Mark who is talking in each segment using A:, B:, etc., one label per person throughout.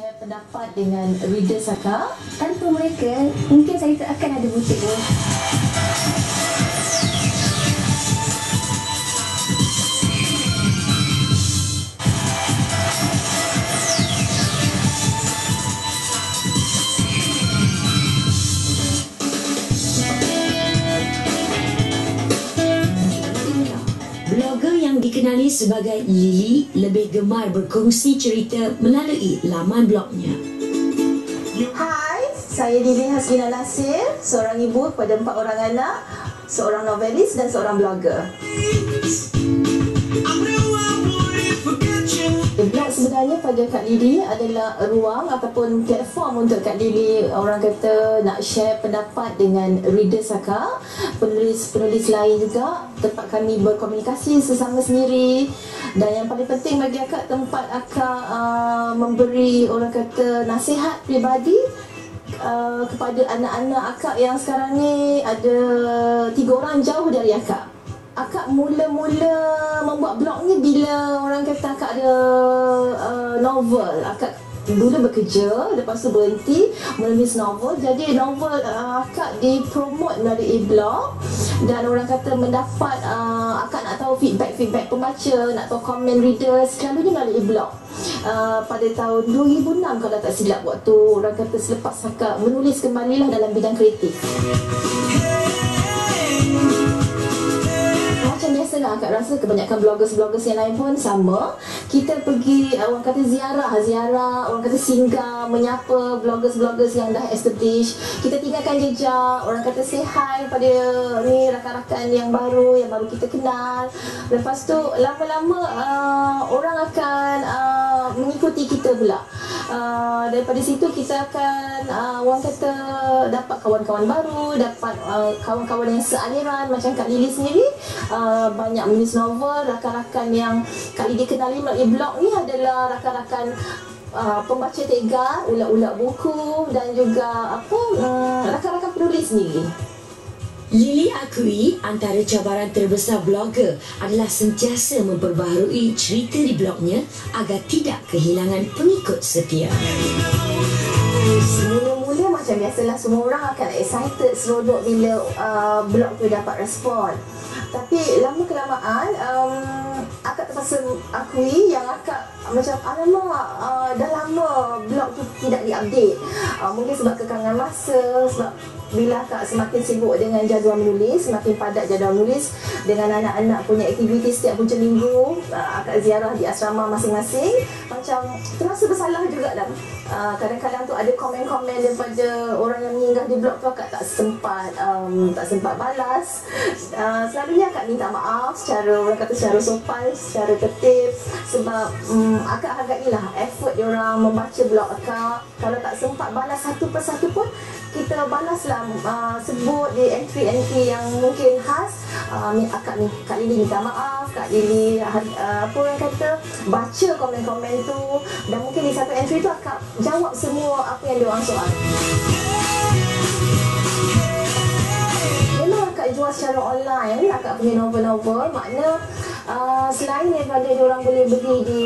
A: share pendapat dengan readers akak.
B: Tanpa mereka, mungkin saya tak akan ada butik ni.
C: Dikenali sebagai Lily lebih gemar berkongsi cerita melalui laman blognya.
A: Hai, saya Lili Hasbina Nasir, seorang ibu kepada empat orang anak, seorang novelis dan seorang blogger. Sebenarnya pada Kak Lili adalah ruang ataupun platform untuk Kak Lili orang kata nak share pendapat dengan readers akak, penulis-penulis lain juga, tempat kami berkomunikasi sesama sendiri. Dan yang paling penting bagi akak tempat akak uh, memberi orang kata nasihat pribadi uh, kepada anak-anak akak yang sekarang ni ada tiga orang jauh dari akak. Akak mula-mula membuat blog ni bila orang kata akak ada uh, novel akak dulu bekerja lepas tu berhenti menulis novel jadi novel uh, akak dipromote melalui blog dan orang kata mendapat uh, akak nak tahu feedback-feedback pembaca nak tahu komen readers selalunya melalui blog. Uh, pada tahun 2006 kalau tak silap waktu orang kata selepas akak menulis kembalilah dalam bidang kreatif biasalah akak rasa kebanyakan bloggers-bloggers yang lain pun sama. Kita pergi uh, orang kata ziarah ziarah. Orang kata singgah menyapa bloggers-bloggers yang dah established kita tinggalkan jejak. Orang kata say hi pada ni rakan-rakan yang baru yang baru kita kenal. Lepas tu lama-lama uh, orang akan uh, mengikuti kita pula. Uh, daripada situ kita akan uh, orang kata dapat kawan-kawan baru dapat uh, kawan-kawan yang sealiran. Macam Kak Lili sendiri uh, banyak menulis novel rakan-rakan yang Kak Lili kenali melalui blog ni adalah rakan-rakan Uh, pembaca tegar, ulat-ulat buku dan juga apa um, rakan-rakan penulis sendiri.
C: Lily akui antara cabaran terbesar blogger adalah sentiasa memperbaharui cerita di blognya agar tidak kehilangan pengikut setia.
A: Mula-mula macam biasalah semua orang akan excited seronok bila uh, blog tu dapat respon. Tapi lama kelamaan um, akak terpaksa akui yang akak macam alamak uh, dah lama blog tu tidak diupdate. Uh, mungkin sebab kekangan masa, sebab bila akak semakin sibuk dengan jadual menulis, semakin padat jadual menulis dengan anak-anak punya aktiviti setiap hujung minggu, uh, akak ziarah di asrama masing-masing, macam terasa bersalah juga dah. Uh, kadang-kadang tu ada komen-komen daripada orang yang mengingat di blog tu akak tak sempat um, tak sempat balas. Uh, selalunya akak minta maaf secara orang kata secara sopan, secara tertib sebab um, akak hargailah effort diorang membaca blog akak. Kalau tak sempat balas satu persatu pun kita balaslah uh, sebut di entry-entry yang mungkin khas uh, akak ni Kak Lili minta maaf Kak Lili uh, apa orang kata baca komen-komen tu. Dan mungkin di satu entry tu akak jawab semua apa yang diorang soal jual secara online akak punya novel-novel. Makna uh, selain daripada orang boleh beli di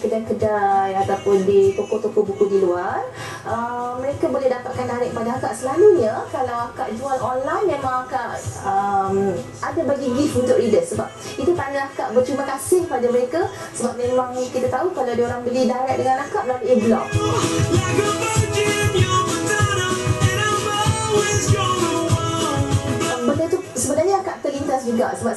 A: kedai-kedai ataupun di toko-toko buku di luar uh, mereka boleh dapatkan direct pada akak selalunya. Kalau akak jual online memang akak um, ada bagi gift untuk reader sebab itu tanda akak berterima kasih pada mereka. Sebab memang kita tahu kalau orang beli direct dengan akak melalui blog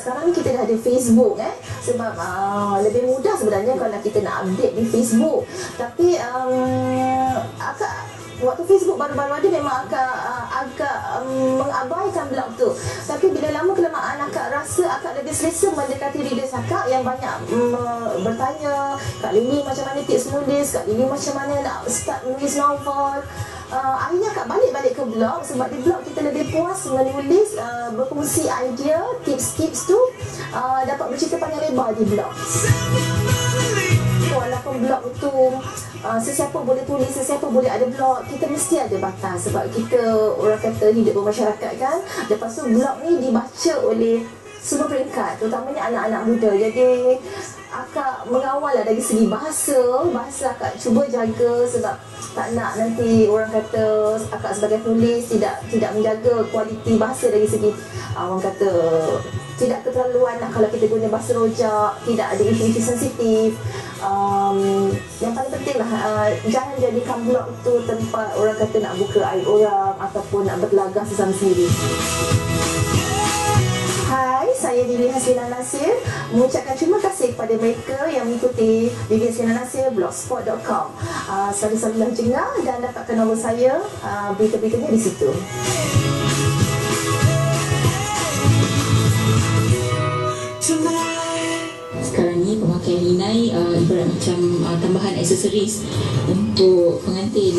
A: sekarang ni kita dah ada Facebook eh. Sebab uh, lebih mudah sebenarnya kalau kita nak update di Facebook. Tapi um, akak waktu Facebook baru-baru ada memang akak uh, agak um, mengabaikan blog tu tapi bila lama kelamaan akak rasa akak lebih selesa mendekati readers akak yang banyak um, bertanya Kak Lili macam mana tips menulis Kak Lili macam mana nak start menulis novel uh, akhirnya akak balik-balik ke blog sebab di blog kita lebih puas menulis uh, berfungsi idea tips-tips tu uh, dapat bercerita panjang lebar di blog. Walaupun blog tu uh, sesiapa boleh tulis, sesiapa boleh ada blog kita mesti ada batas. Sebab kita orang kata hidup bermasyarakat kan lepas tu blog ni dibaca oleh semua peringkat terutamanya anak-anak muda. Jadi akak mengawal lah dari segi bahasa. Bahasa akak cuba jaga sebab tak nak nanti orang kata akak sebagai penulis tidak tidak menjaga kualiti bahasa dari segi uh, orang kata tidak keterlaluan lah kalau kita guna bahasa rojak tidak ada isu-isu sensitif. Um, yang paling penting lah uh, jangan jadikan blog tu tempat orang kata nak buka air orang ataupun nak berlagak sesama sendiri saya Dili Hasina Nasir mengucapkan terima kasih kepada mereka yang mengikuti Dili Hasina Nasir blogspot.com uh, selalu-selalulah jengah dan dapatkan nombor saya uh, berita-beritanya di situ.
D: Sekarang ni pemakaian linai uh, ibarat macam uh, tambahan aksesoris untuk pengantin